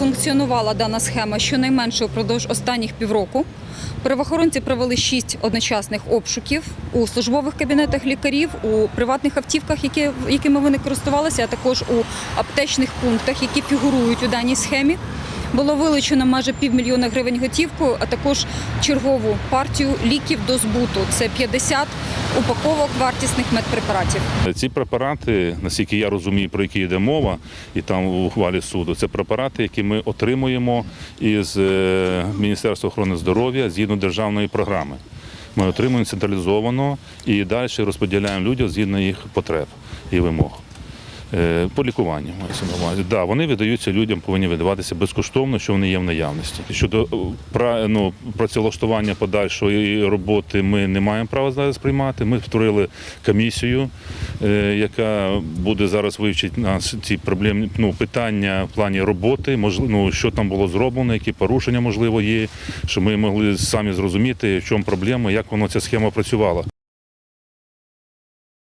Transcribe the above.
Функціонувала дана схема щонайменше упродовж останніх півроку. Правоохоронці провели шість одночасних обшуків у службових кабінетах лікарів, у приватних автівках, які, якими вони користувалися, а також у аптечних пунктах, які фігурують у даній схемі. Було вилучено майже півмільйона гривень готівкою, а також чергову партію ліків до збуту. Це 50 упаковок вартісних медпрепаратів. Ці препарати, наскільки я розумію, про які йде мова, і там у ухвалі суду, це препарати, які ми отримуємо із е, Міністерства охорони здоров'я згідно державної програми. Ми отримуємо централізовано і далі розподіляємо людям згідно їх потреб і вимог. Е, По лікуванню. Да, вони видаються людям, повинні видаватися безкоштовно, що вони є в наявності. Щодо е, ну, працевлаштування подальшої роботи, ми не маємо права зараз приймати. Ми створили комісію, е, яка буде зараз вивчити нас ці проблемні ну, питання в плані роботи, можливо, ну, що там було зроблено, які порушення можливо є, щоб ми могли самі зрозуміти, в чому проблема, як воно ця схема працювала.